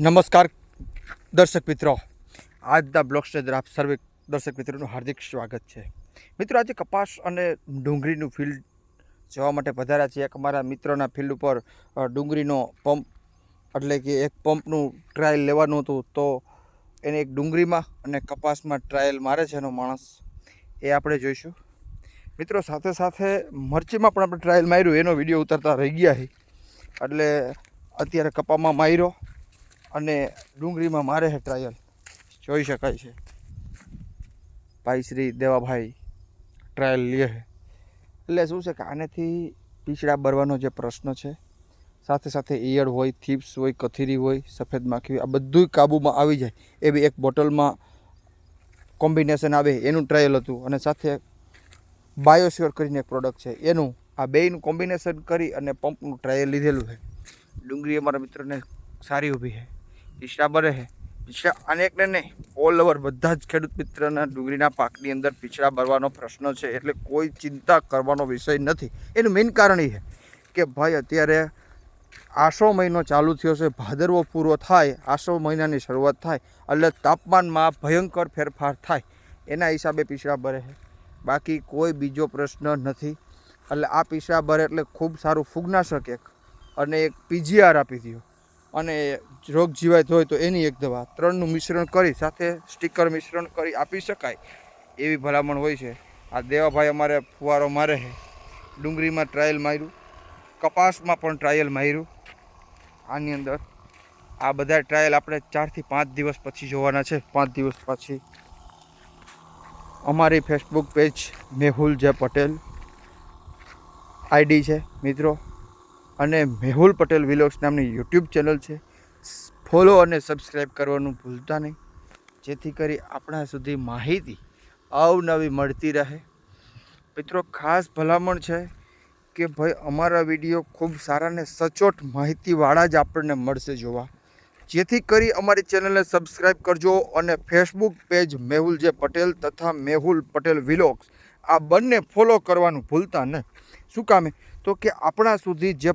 નમસ્કાર, દર્શક મિત્રો. આજના બ્લોગ્સ અંદર આપ સર્વે દર્શક મિત્રોનું હાર્દિક સ્વાગત છે. મિત્રો, આજે કપાસ અને ડુંગળીનું ફિલ્ડ જોવા માટે પધાર્યા છીએ. એક અમારા મિત્રોના ફિલ્ડ ઉપર ડુંગળીનો પંપ, એટલે કે એક પંપનું ટ્રાયલ લેવાનું હતું. તો એને એક ડુંગળીમાં અને કપાસમાં ટ્રાયલ મારે છે એનો માણસ. એ આપણે જોઈશું. મિત્રો, સાથે સાથે મરચીમાં પણ આપણે ટ્રાયલ માર્યું. એનો વીડિયો ઉતરતા રહી ગયા છે. એટલે અત્યારે કપામાં માર્યો. અને ડુંગળીમાં મારે છે ટ્રાયલ જોઈ શકાય છે. ભાઈ શ્રી દેવાભાઈ ટ્રાયલ લે છે. એટલે શું છે કે આનેથી પીછડા બરવાનો જે પ્રશ્ન છે, સાથે સાથે ઈયળ હોય, થીપ્સ હોય, કથીરી હોય, સફેદ માખી આ બધુંય કાબૂમાં આવી જાય. એ બી એક બોટલમાં કોમ્બિનેશન આવે, એનું ટ્રાયલ હતું. અને સાથે બાયોસ્યોર કરીને એક પ્રોડક્ટ છે. એનું આ બેયનું કોમ્બિનેશન કરી અને પંપનું ટ્રાયલ લીધેલું છે. ડુંગળી અમારા મિત્રને સારી ઊભી છે. પીછડા બરે છે પીછડા અનેકને નહીં ઓલ ઓવર બધા જ ખેડૂત મિત્રના ડુંગળીના પાકની અંદર પીછડા બરવાનો પ્રશ્ન છે, એટલે કોઈ ચિંતા કરવાનો વિષય નથી. એનું મેઇન કારણ એ છે કે ભાઈ અત્યારે આસો મહિનો ચાલુ થયો છે, ભાદરવો પૂરો થાય, આસો મહિનાની શરૂઆત થાય, એટલે તાપમાનમાં ભયંકર ફેરફાર થાય. એના હિસાબે પીછડા ભરે છે બાકી કોઈ બીજો પ્રશ્ન નથી. એટલે આ પીછડા ભરે એટલે ખૂબ સારું ફૂગનાશક એક અને એક પીજીઆર આપી દો અને રોગ જીવાત હોય તો એની એક દવા ત્રણનું મિશ્રણ કરી, સાથે સ્ટીકર મિશ્રણ કરી આપી શકાય એવી ભલામણ હોય છે. આ દેવાભાઈ અમારે ફુવારો મારે ડુંગળીમાં ટ્રાયલ માર્યું, કપાસમાં પણ ટ્રાયલ માર્યું. આની અંદર આ બધા ટ્રાયલ આપણે ચારથી પાંચ દિવસ પછી જોવાના છે. પાંચ દિવસ પછી અમારી ફેસબુક પેજ મેહુલ જે પટેલ આઈડી છે. મિત્રો અને મેહુલ પટેલ વિલોગ્સ નામની યુટ્યુબ ચેનલ છે. ફોલો અને સબસ્ક્રાઈબ કરવાનું ભૂલતા નહીં. જેથી કરી આપણા સુધી માહિતી અવનવી મળતી રહે. મિત્રો, ખાસ ભલામણ છે કે ભાઈ, અમારા વીડિયો ખૂબ સારા ને સચોટ માહિતીવાળા જ આપણને મળશે જોવા. જેથી કરી અમારી ચેનલને સબસ્ક્રાઈબ કરજો અને ફેસબુક પેજ મેહુલ જે પટેલ તથા મેહુલ પટેલ વિલોગ્સ આ બંને ફોલો કરવાનું ભૂલતા નહીં શું કામે? તો કે આપણા સુધી જે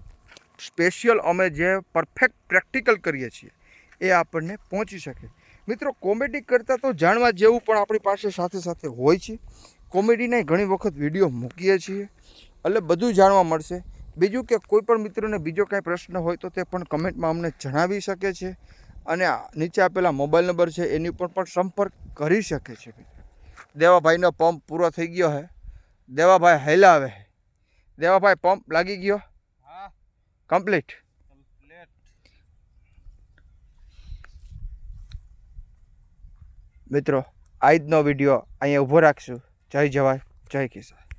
સ્પેશિયલ અમે જે પરફેક્ટ પ્રેક્ટિકલ કરીએ છીએ, એ આપણને પહોંચી શકે. મિત્રો, કોમેડી કરતાં તો જાણવા જેવું પણ આપણી પાસે સાથે સાથે હોય છે. કોમેડીને ઘણી વખત વીડિયો મૂકીએ છીએ. એટલે બધું જાણવા મળશે. બીજું કે કોઈ પણ મિત્રોને બીજો કાંઈ પ્રશ્ન હોય તો તે પણ કમેન્ટમાં અમને જણાવી શકે છે. અને નીચે આપેલા મોબાઈલ નંબર છે, એની ઉપર પણ સંપર્ક કરી શકે છે દેવાભાઈનો પંપ પૂરો થઈ ગયો છે દેવાભાઈ હેલાવે દેવાભાઈ પંપ લાગી ગયો. કમ્પ્લીટ મિત્રો આજનો વીડિયો અહીંયા ઊભો રાખશું. જય જવાન જય કિસાન.